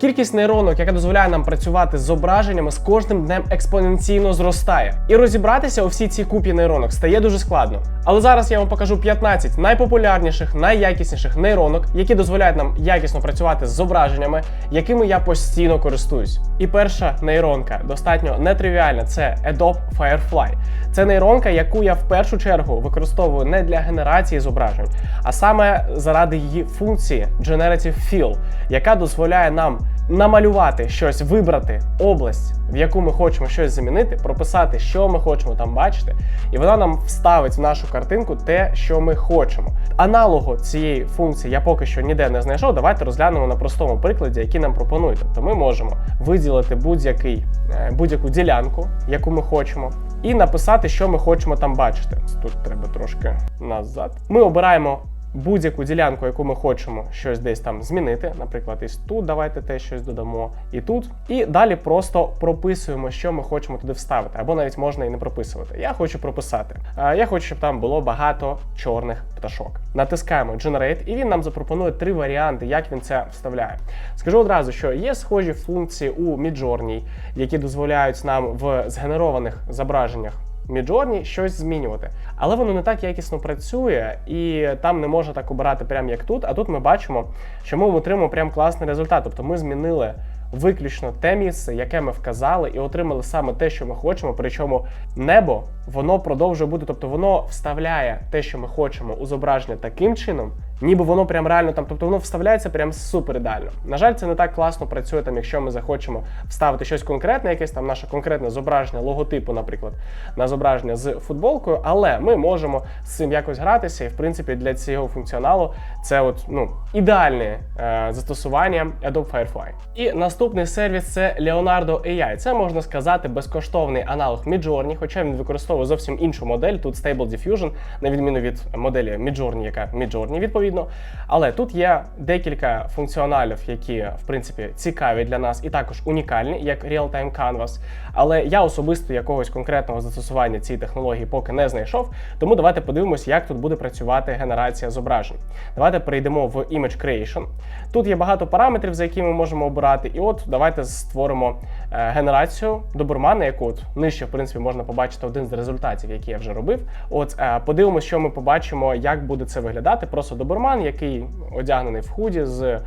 Кількість нейронок, яка дозволяє нам працювати з зображеннями, з кожним днем експоненційно зростає. І розібратися у всій цій купі нейронок стає дуже складно. Але зараз я вам покажу 15 найпопулярніших, найякісніших нейронок, які дозволяють нам якісно працювати з зображеннями, якими я постійно користуюсь. І перша нейронка достатньо нетривіальна це Adobe Firefly. Це нейронка, яку я в першу чергу використовую не для генерації зображень, а саме заради її функції Generative Fill, яка дозволяє нам намалювати щось, вибрати область, в яку ми хочемо щось замінити, прописати, що ми хочемо там бачити, і вона нам вставить в нашу картинку те, що ми хочемо. Аналогу цієї функції я поки що ніде не знайшов. Давайте розглянемо на простому прикладі, який нам пропонують. Тобто ми можемо виділити е, будь-яку ділянку, яку ми хочемо, і написати, що ми хочемо там бачити. Тут треба трошки назад. Ми обираємо будь-яку ділянку, яку ми хочемо щось десь там змінити. Наприклад, із тут давайте те щось додамо, і тут. І далі просто прописуємо, що ми хочемо туди вставити, або навіть можна і не прописувати. Я хочу прописати. Я хочу, щоб там було багато чорних пташок. Натискаємо Generate, і він нам запропонує три варіанти, як він це вставляє. Скажу одразу, що є схожі функції у Midjourney, які дозволяють нам в згенерованих зображеннях Midjourney щось змінювати. Але воно не так якісно працює, і там не можна так обирати, прям як тут. А тут ми бачимо, що ми отримуємо прям класний результат. Тобто ми змінили виключно те місце, яке ми вказали, і отримали саме те, що ми хочемо. Причому небо воно продовжує бути, тобто воно вставляє те, що ми хочемо у зображення таким чином, ніби воно прям реально там, тобто воно вставляється прям супер ідеально. На жаль, це не так класно працює там, якщо ми захочемо вставити щось конкретне, якесь там наше конкретне зображення логотипу, наприклад, на зображення з футболкою, але ми можемо з цим якось гратися, і в принципі для цього функціоналу це от ну ідеальне е, застосування Adobe Firefly. І наступний сервіс це Leonardo AI. Це можна сказати безкоштовний аналог Midjourney, хоча він використовує зовсім іншу модель. Тут Stable Diffusion, на відміну від моделі Midjourney, яка Midjourney відповідно. Але тут є декілька функціоналів, які в принципі цікаві для нас і також унікальні, як Real-Time Canvas. Але я особисто якогось конкретного застосування цієї технології поки не знайшов. Тому давайте подивимось, як тут буде працювати генерація зображень. Давайте перейдемо в Image Creation. Тут є багато параметрів, за які ми можемо обирати. І от давайте створимо е, генерацію добурмана, яку от нижче, в принципі, можна побачити один з результатів, які я вже робив. От е, подивимося, що ми побачимо, як буде це виглядати. Просто добурман, який одягнений в худі з е,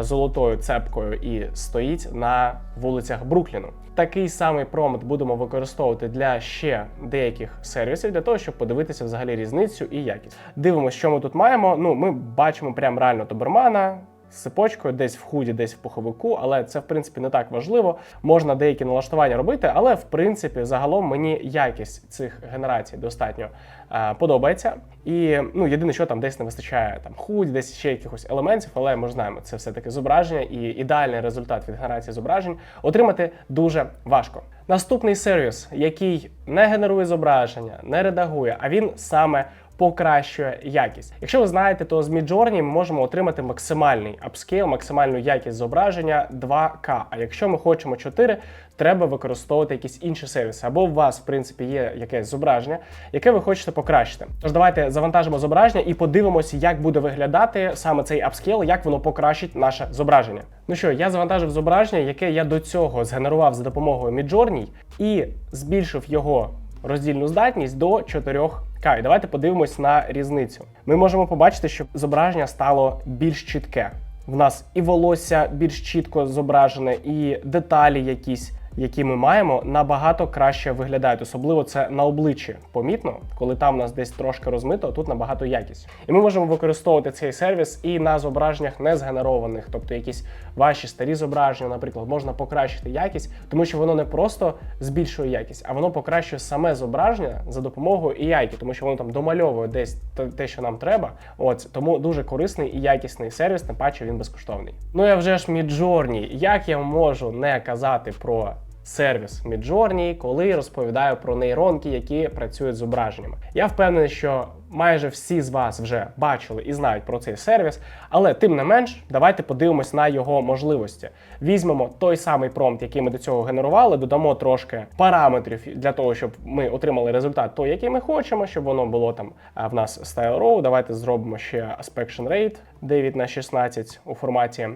золотою цепкою і стоїть на вулицях Брукліну. Такий самий промпт будемо використовувати для ще деяких сервісів, для того, щоб подивитися взагалі різницю і якість. Дивимося, що ми тут маємо. Ну, ми бачимо прям реально добермана. З цепочкою, десь в худі, десь в пуховику, але це в принципі не так важливо. Можна деякі налаштування робити, але в принципі загалом мені якість цих генерацій достатньо е, подобається. І ну єдине, що там десь не вистачає там худі, десь ще якихось елементів, але ми ж знаємо, це все таки зображення, і ідеальний результат від генерації зображень отримати дуже важко. Наступний сервіс, який не генерує зображення, не редагує, а він саме покращує якість. Якщо ви знаєте, то з Midjourney ми можемо отримати максимальний апскейл, максимальну якість зображення 2К. А якщо ми хочемо 4, треба використовувати якісь інші сервіси. Або у вас, в принципі, є якесь зображення, яке ви хочете покращити. Тож давайте завантажимо зображення і подивимося, як буде виглядати саме цей апскейл, як воно покращить наше зображення. Ну що, я завантажив зображення, яке я до цього згенерував за допомогою Midjourney і збільшив його роздільну здатність до 4К. І давайте подивимось на різницю. Ми можемо побачити, що зображення стало більш чітке. В нас і волосся більш чітко зображене, і деталі якісь, які ми маємо, набагато краще виглядають. Особливо це на обличчі помітно, коли там у нас десь трошки розмито, тут набагато якість. І ми можемо використовувати цей сервіс і на зображеннях не згенерованих, тобто якісь ваші старі зображення, наприклад, можна покращити якість, тому що воно не просто збільшує якість, а воно покращує саме зображення за допомогою AI, тому що воно там домальовує десь те- що нам треба. От тому дуже корисний і якісний сервіс, тим паче він безкоштовний. Ну я вже ж Midjourney. Як я можу не казати про сервіс Midjourney, коли розповідаю про нейронки, які працюють з зображеннями. Я впевнений, що майже всі з вас вже бачили і знають про цей сервіс, але тим не менш, давайте подивимось на його можливості. Візьмемо той самий промпт, який ми до цього генерували, додамо трошки параметрів для того, щоб ми отримали результат той, який ми хочемо, щоб воно було там в нас style row. Давайте зробимо ще aspection rate 9 на 16 у форматі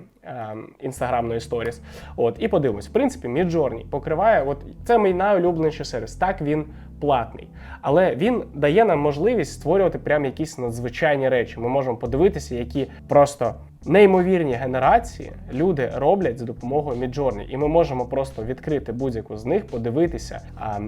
інстаграмної сторіс. От і подивимось. В принципі, Midjourney покриває. От це мій найулюбленіший сервіс. Так він платний, але він дає нам можливість створювати прям якісь надзвичайні речі. Ми можемо подивитися, які просто. Неймовірні генерації люди роблять за допомогою Midjourney. і ми можемо просто відкрити будь-яку з них, подивитися,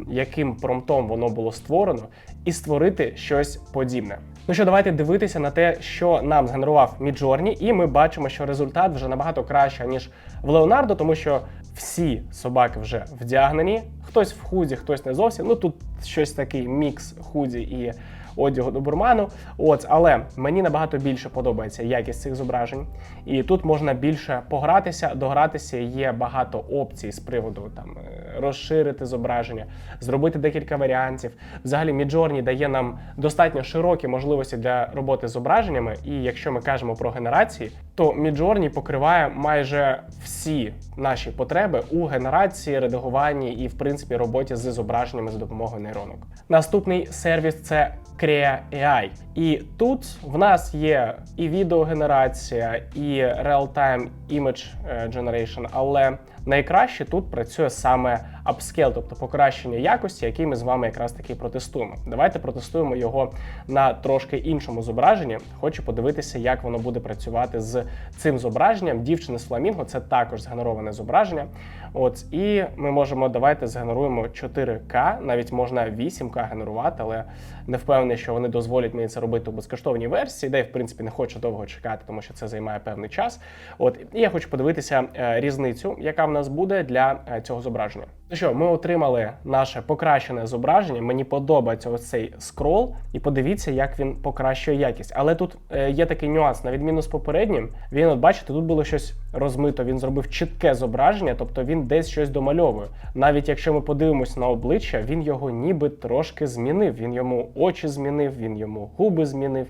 яким промптом воно було створено, і створити щось подібне. Ну що, давайте дивитися на те, що нам згенерував Midjourney, і ми бачимо, що результат вже набагато краще ніж в Leonardo, тому що всі собаки вже вдягнені. Хтось в худі, хтось не зовсім. Ну тут щось такий мікс худі і одягу до бурману. От, але мені набагато більше подобається якість цих зображень. І тут можна більше погратися, догратися. Є багато опцій з приводу там е, розширити зображення, зробити декілька варіантів. Взагалі, Midjourney дає нам достатньо широкі можливості для роботи з зображеннями. І якщо ми кажемо про генерації, то Midjourney покриває майже всі наші потреби у генерації, редагуванні і, в принципі, роботі з зображеннями за допомогою нейронок. Наступний сервіс це Crea AI. І тут в нас є і відеогенерація, і real-time image е, generation, але найкраще тут працює саме upscale, тобто покращення якості, який ми з вами якраз таки протестуємо. Давайте протестуємо його на трошки іншому зображенні. Хочу подивитися, як воно буде працювати з цим зображенням. Дівчини з фламінго це також згенероване зображення. От і ми можемо давайте згенеруємо 4К, навіть можна 8К генерувати, але не впевнений, що вони дозволять мені це робити у безкоштовній версії, де я в принципі не хочу довго чекати, тому що це займає певний час. От і я хочу подивитися е, різницю, яка в нас буде для е, цього зображення. Ну що, ми отримали наше покращене зображення. Мені подобається ось цей скрол, і подивіться, як він покращує якість. Але тут е, є такий нюанс, на відміну з попереднім, він, от бачите, тут було щось розмито. Він зробив чітке зображення, тобто він десь щось домальовує. Навіть якщо ми подивимося на обличчя, він його ніби трошки змінив. Він йому очі змінив, він йому губи змінив,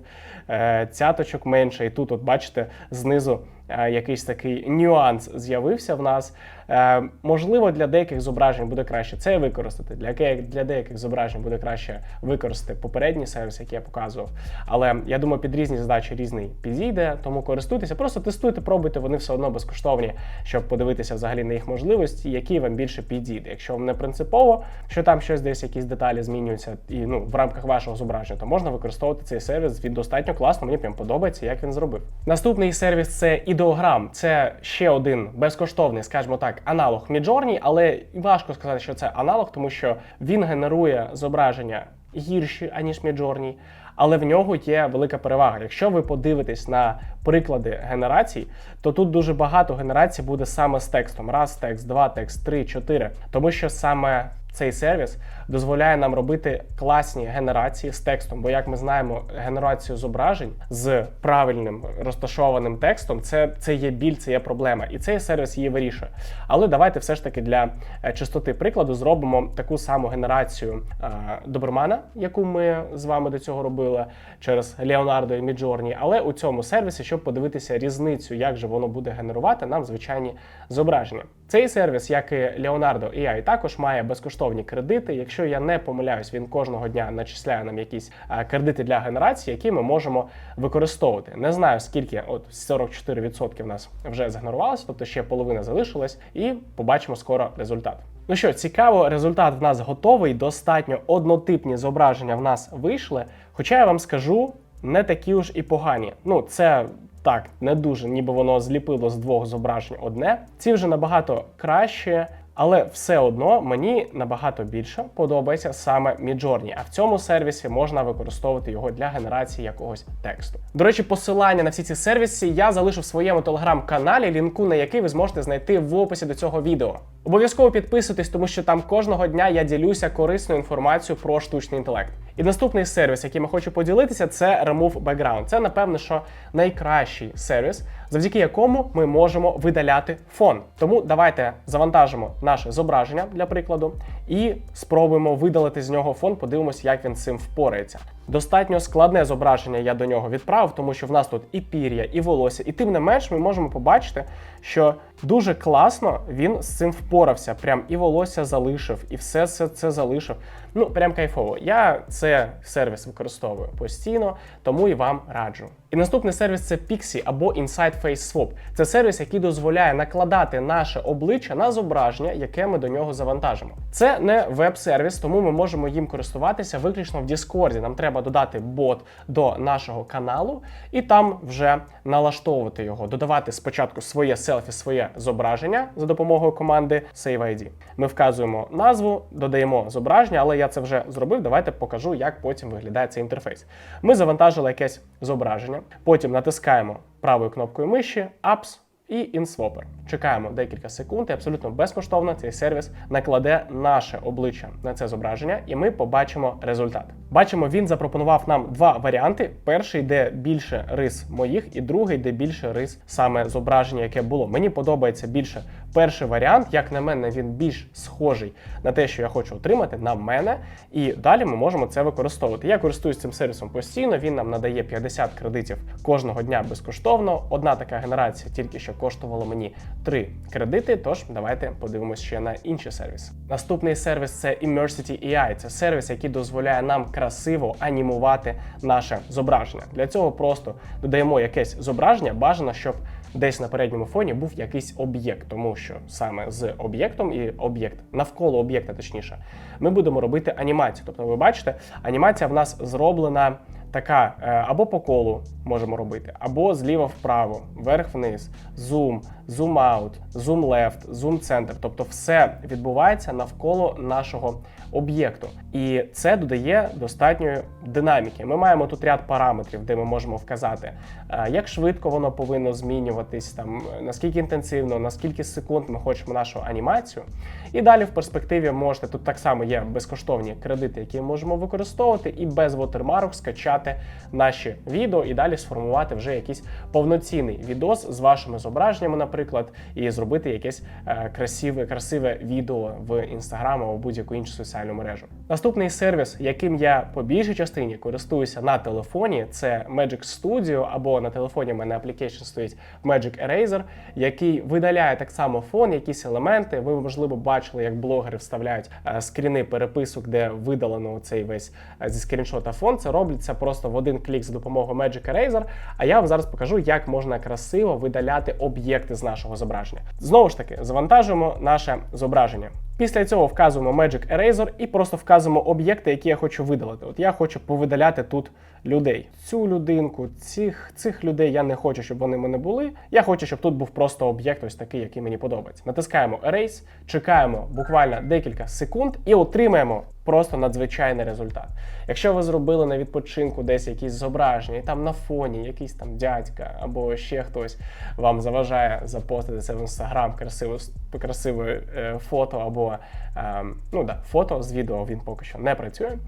е, цяточок менше. І тут, от бачите, знизу. е, Якийсь такий нюанс з'явився в нас. Е, можливо, для деяких зображень буде краще це використати. Для для деяких зображень буде краще використати попередній сервіс, який я показував. Але я думаю, під різні задачі різний підійде, тому користуйтеся, просто тестуйте, пробуйте, вони все одно безкоштовні, щоб подивитися взагалі на їх можливості, які вам більше підійде. Якщо вам не принципово, що там щось десь якісь деталі змінюються, і ну в рамках вашого зображення, то можна використовувати цей сервіс. Він достатньо класно. Мені прям подобається, як він зробив. Наступний сервіс це ідеограм. Це ще один безкоштовний, скажімо так, аналог Midjourney, але важко сказати, що це аналог, тому що він генерує зображення гірші, аніж Midjourney, але в нього є велика перевага. Якщо ви подивитесь на приклади генерацій, то тут дуже багато генерацій буде саме з текстом: раз текст, два текст, три, чотири. Тому що саме цей сервіс дозволяє нам робити класні генерації з текстом. Бо, як ми знаємо, генерацію зображень з правильним розташованим текстом це, це є біль, це є проблема. І цей сервіс її вирішує. Але давайте все ж таки для е, чистоти прикладу зробимо таку саму генерацію е, Добермана, яку ми з вами до цього робили через Leonardo і Midjourney. Але у цьому сервісі, щоб подивитися різницю, як же воно буде генерувати нам звичайні зображення. Цей сервіс, як і Leonardo AI, також має безкоштовні кредити. Якщо я не помиляюсь, він кожного дня начисляє нам якісь е, кредити для генерації, які ми можемо використовувати. Не знаю скільки, от 44% в нас вже згенерувалося, тобто ще половина залишилась, і побачимо скоро результат. Ну що, цікаво, результат в нас готовий. Достатньо однотипні зображення в нас вийшли. Хоча я вам скажу, не такі уж і погані. Ну, це так, не дуже, ніби воно зліпило з двох зображень одне. Ці вже набагато краще. Але все одно мені набагато більше подобається саме Midjourney, а в цьому сервісі можна використовувати його для генерації якогось тексту. До речі, посилання на всі ці сервіси я залишу в своєму телеграм-каналі, лінку на який ви зможете знайти в описі до цього відео. Обов'язково підписуйтесь, тому що там кожного дня я ділюся корисною інформацією про штучний інтелект. І наступний сервіс, яким я хочу поділитися, це Remove Background. Це напевно, що найкращий сервіс, завдяки якому ми можемо видаляти фон. Тому давайте завантажимо наше зображення для прикладу і спробуємо видалити з нього фон. подивимось, як він з цим впорається. Достатньо складне зображення я до нього відправив, тому що в нас тут і пір'я, і волосся, і тим не менш ми можемо побачити, що дуже класно він з цим впорався. Прям і волосся залишив, і все це, це залишив. Ну, прям кайфово. Я це сервіс використовую постійно, тому і вам раджу. І наступний сервіс це Pixie або Inside Face Swap. Це сервіс, який дозволяє накладати наше обличчя на зображення, яке ми до нього завантажимо. Це не веб-сервіс, тому ми можемо їм користуватися виключно в Discord. Нам треба додати бот до нашого каналу і там вже налаштовувати його, додавати спочатку своє селфі, своє зображення за допомогою команди SaveID. Ми вказуємо назву, додаємо зображення, але я це вже зробив. Давайте покажу, як потім виглядає цей інтерфейс. Ми завантажили якесь зображення, потім натискаємо правою кнопкою миші Apps і InSwapper. Чекаємо декілька секунд, і абсолютно безкоштовно цей сервіс накладе наше обличчя на це зображення, і ми побачимо результат. Бачимо, він запропонував нам два варіанти: перший, де більше рис моїх, і другий, де більше рис саме зображення, яке було. Мені подобається більше перший варіант. Як на мене, він більш схожий на те, що я хочу отримати, на мене. І далі ми можемо це використовувати. Я користуюсь цим сервісом постійно. Він нам надає 50 кредитів кожного дня безкоштовно. Одна така генерація тільки що коштувала мені 3 кредити. Тож давайте подивимось ще на інші сервіси. Наступний сервіс це Immersity AI. Це сервіс, який дозволяє нам красиво анімувати наше зображення. Для цього просто додаємо якесь зображення. Бажано, щоб десь на передньому фоні був якийсь об'єкт, тому що саме з об'єктом і об'єкт навколо об'єкта, точніше, ми будемо робити анімацію. Тобто, ви бачите, анімація в нас зроблена. Така е, або по колу можемо робити, або зліва вправо, вверх-вниз, зум, зум-аут, зум-лефт, зум-центр. Тобто все відбувається навколо нашого об'єкту. І це додає достатньої динаміки. Ми маємо тут ряд параметрів, де ми можемо вказати, е, як швидко воно повинно змінюватись, там наскільки інтенсивно, наскільки секунд ми хочемо нашу анімацію. І далі в перспективі можете тут так само є безкоштовні кредити, які ми можемо використовувати, і без watermark скачати наші відео і далі сформувати вже якийсь повноцінний відос з вашими зображеннями, наприклад, і зробити якесь е, красиве, красиве відео в інстаграм або будь-яку іншу соціальну мережу. Наступний сервіс, яким я по більшій частині користуюся на телефоні, це Magic Studio, або на телефоні в мене application стоїть Magic Eraser, який видаляє так само фон, якісь елементи. Ви можливо бачили, як блогери вставляють е, скріни переписок, де видалено цей весь е, зі скріншота фон. Це робиться просто в один клік за допомогою Magic Eraser. А я вам зараз покажу, як можна красиво видаляти об'єкти з нашого зображення. Знову ж таки, завантажуємо наше зображення. Після цього вказуємо Magic Eraser і просто вказуємо об'єкти, які я хочу видалити. От я хочу повидаляти тут людей. Цю людинку, цих цих людей я не хочу, щоб вони мене були. Я хочу, щоб тут був просто об'єкт, ось такий, який мені подобається. Натискаємо Erase, чекаємо буквально декілька секунд і отримаємо просто надзвичайний результат. Якщо ви зробили на відпочинку десь якісь зображення, і там на фоні якийсь там дядька або ще хтось вам заважає запостити це в інстаграм, красиве, красиве е, фото або е, ну да, фото з відео він поки що не працює.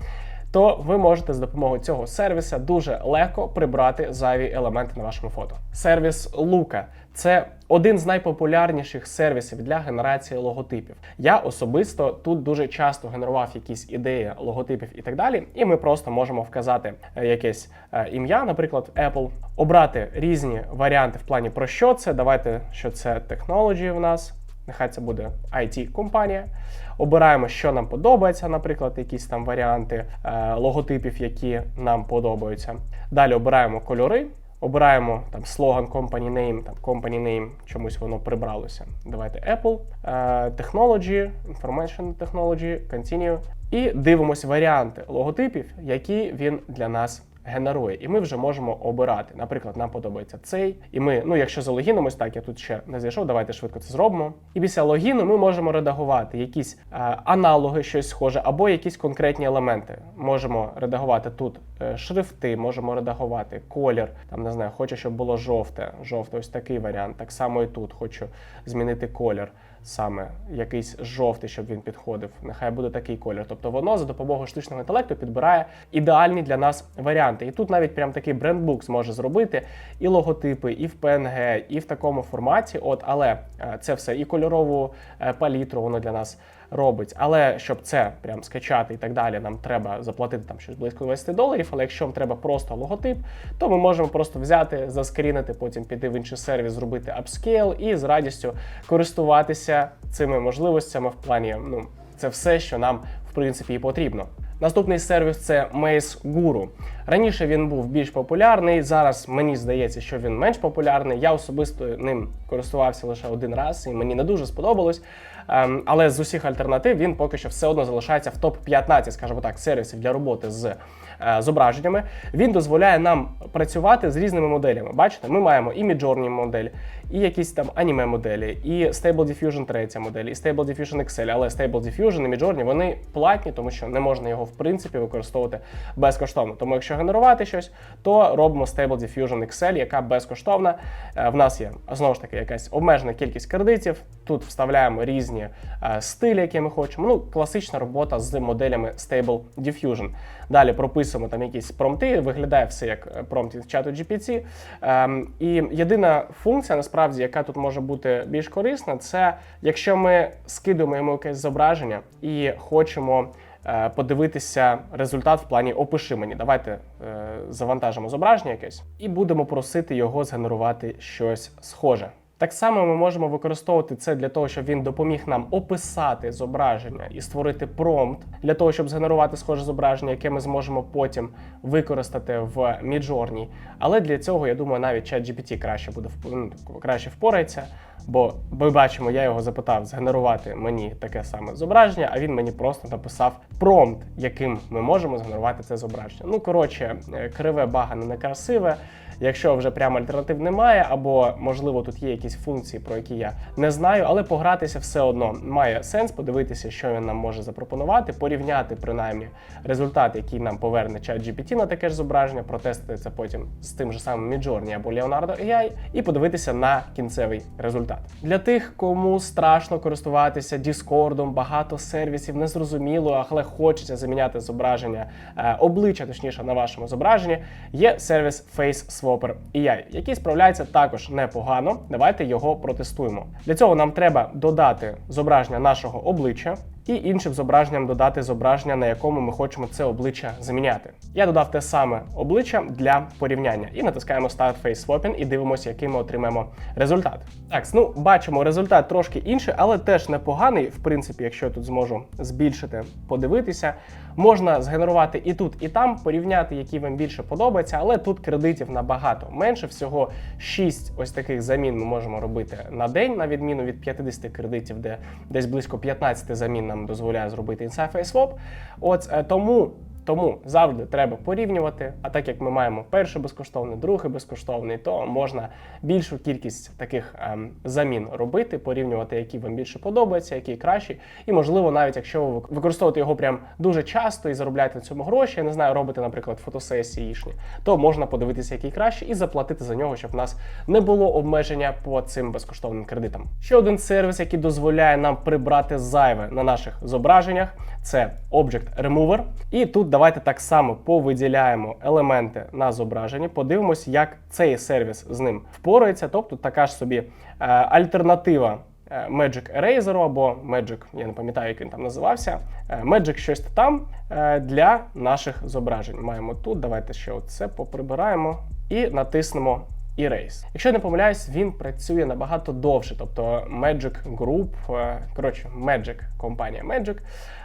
То ви можете з допомогою цього сервіса дуже легко прибрати зайві елементи на вашому фото. Сервіс Luca – це один з найпопулярніших сервісів для генерації логотипів. Я особисто тут дуже часто генерував якісь ідеї логотипів і так далі, і ми просто можемо вказати е, якесь е, ім'я, наприклад, Apple, обрати різні варіанти в плані про що це. Давайте що це Technology в нас. Нехай це буде IT-компанія. Обираємо, що нам подобається, наприклад, якісь там варіанти е, логотипів, які нам подобаються. Далі обираємо кольори, обираємо там слоган company name, там company name, чомусь воно прибралося. Давайте Apple, е, Technology, Information Technology, Continue. І дивимося варіанти логотипів, які він для нас генерує, і ми вже можемо обирати. Наприклад, нам подобається цей, і ми, ну якщо залогінимось, так я тут ще не зайшов, давайте швидко це зробимо. І після логіну ми можемо редагувати якісь е, аналоги, щось схоже, або якісь конкретні елементи. Можемо редагувати тут е, шрифти, можемо редагувати колір. Там не знаю, хочу, щоб було жовте. Жовте, ось такий варіант. Так само і тут хочу змінити колір. Саме якийсь жовтий, щоб він підходив. Нехай буде такий колір. Тобто воно за допомогою штучного інтелекту підбирає ідеальні для нас варіанти. І тут навіть прям такий брендбук зможе зробити і логотипи, і в PNG, і в такому форматі. От, але е, це все і кольорову е, палітру воно для нас робить. Але щоб це прям скачати і так далі, нам треба заплатити там щось близько 20 доларів. Але якщо вам треба просто логотип, то ми можемо просто взяти, заскрінити, потім піти в інший сервіс, зробити апскейл і з радістю користуватися цими можливостями в плані. Ну, це все, що нам в принципі і потрібно. Наступний сервіс це Maze Guru. Раніше він був більш популярний. Зараз мені здається, що він менш популярний. Я особисто ним користувався лише один раз, і мені не дуже сподобалось. Ем, але з усіх альтернатив він поки що все одно залишається в топ 15 скажімо так, сервісів для роботи з зображеннями. Він дозволяє нам працювати з різними моделями. Бачите, ми маємо і Midjourney модель, і якісь там аніме моделі, і Stable Diffusion 3 модель, і Stable Diffusion XL. Але Stable Diffusion і Midjourney вони платні, тому що не можна його в принципі використовувати безкоштовно. Тому якщо генерувати щось, то робимо Stable Diffusion XL, яка безкоштовна. Е, В нас є знову ж таки якась обмежена кількість кредитів. Тут вставляємо різні е, стилі, які ми хочемо. Ну, класична робота з моделями Stable Diffusion. Далі прописуємо там якісь промпти, виглядає все як е, промпт від чату GPT. Ем, і єдина функція, насправді, яка тут може бути більш корисна, це якщо ми скидуємо йому якесь зображення і хочемо. е, Подивитися результат в плані опиши мені. Давайте е, завантажимо зображення якесь і будемо просити його згенерувати щось схоже. Так само ми можемо використовувати це для того, щоб він допоміг нам описати зображення і створити промпт для того, щоб згенерувати схоже зображення, яке ми зможемо потім використати в Midjourney. Але для цього я думаю, навіть ChatGPT краще буде ну, краще впорається. Бо ми бачимо, я його запитав згенерувати мені таке саме зображення, а він мені просто написав промпт, яким ми можемо згенерувати це зображення. Ну коротше, е, криве багане некрасиве. Якщо вже прямо альтернатив немає, або можливо тут є якісь функції, про які я не знаю, але погратися все одно має сенс, подивитися, що він нам може запропонувати, порівняти принаймні результат, який нам поверне чат на таке ж зображення, протестити це потім з тим же самим Midjourney або Leonardo AI, і подивитися на кінцевий результат. Для тих, кому страшно користуватися Discord, багато сервісів незрозуміло, але хочеться заміняти зображення е, обличчя, точніше на вашому зображенні, є сервіс Face Swapper AI, який справляється також непогано. Давайте його протестуємо. Для цього нам треба додати зображення нашого обличчя. І іншим зображенням додати зображення, на якому ми хочемо це обличчя заміняти. Я додав те саме обличчя для порівняння і натискаємо Start Face Swapping і дивимося, який ми отримаємо результат. Так, ну бачимо, результат трошки інший, але теж непоганий. В принципі, якщо я тут зможу збільшити, подивитися, можна згенерувати і тут, і там, порівняти, які вам більше подобається, але тут кредитів набагато менше. Всього 6 ось таких замін ми можемо робити на день, на відміну від 50 кредитів, де десь близько 15 замін нам дозволяє зробити інсайфейсвоп. От е, тому. Тому завжди треба порівнювати. А так як ми маємо перший безкоштовний, другий безкоштовний, то можна більшу кількість таких ем, замін робити, порівнювати, які вам більше подобаються, які кращі. І можливо, навіть якщо ви використовуєте його прям дуже часто і заробляєте на цьому гроші, я не знаю, робите, наприклад, фотосесії їхні, то можна подивитися, який краще, і заплатити за нього, щоб в нас не було обмеження по цим безкоштовним кредитам. Ще один сервіс, який дозволяє нам прибрати зайве на наших зображеннях, це Object Remover. І тут давайте так само повиділяємо елементи на зображенні, подивимось, як цей сервіс з ним впорається. Тобто така ж собі е, альтернатива. е, Magic Eraser або Magic, я не пам'ятаю, як він там називався. е, Magic щось там для наших зображень. Маємо тут. Давайте ще оце поприбираємо і натиснемо Erase. Якщо я не помиляюсь, він працює набагато довше. Тобто Magic Group, е, коротше, Magic, компанія Magic,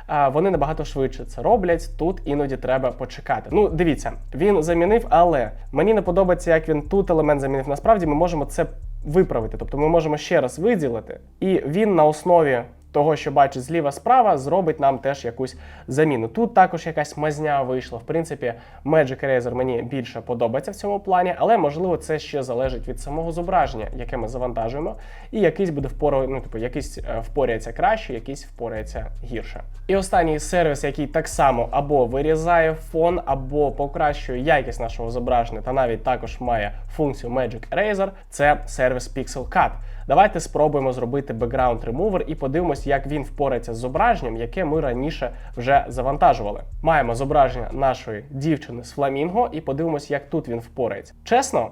е, вони набагато швидше це роблять. Тут іноді треба почекати. Ну, дивіться, він замінив, але мені не подобається, як він тут елемент замінив. Насправді ми можемо це виправити. Тобто ми можемо ще раз виділити, і він на основі. Того, що бачить зліва справа, зробить нам теж якусь заміну. Тут також якась мазня вийшла. В принципі, Magic Eraser мені більше подобається в цьому плані, але можливо це ще залежить від самого зображення, яке ми завантажуємо, і якийсь буде впора... ну, типу, якийсь е, впорається краще, якийсь впорається гірше. І останній сервіс, який так само або вирізає фон, або покращує якість нашого зображення, та навіть також має функцію Magic Eraser, це сервіс Pixel Cut. Давайте спробуємо зробити background remover і подивимось, як він впорається з зображенням, яке ми раніше вже завантажували. Маємо зображення нашої дівчини з фламінго, і подивимось, як тут він впорається. Чесно,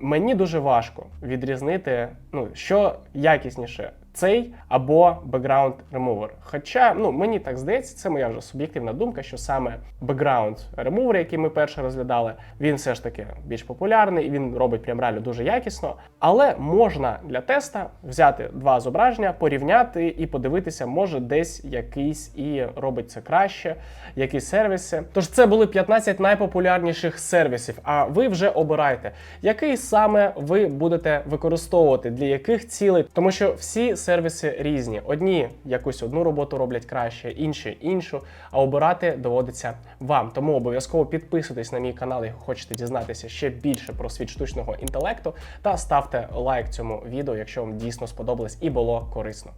мені дуже важко відрізнити, ну що якісніше. Цей або Background Remover. Хоча, ну мені так здається, це моя вже суб'єктивна думка, що саме Background Remover, який ми перше розглядали, він все ж таки більш популярний він робить прям реально дуже якісно. Але можна для теста взяти два зображення, порівняти і подивитися, може десь якийсь і робить це краще, якісь сервіси. Тож це були 15 найпопулярніших сервісів. А ви вже обирайте, який саме ви будете використовувати для яких цілей, тому що всі сервіси різні. Одні якусь одну роботу роблять краще, інші іншу. А обирати доводиться вам. Тому обов'язково підписуйтесь на мій канал, якщо хочете дізнатися ще більше про світ штучного інтелекту, та ставте лайк цьому відео, якщо вам дійсно сподобалось і було корисно.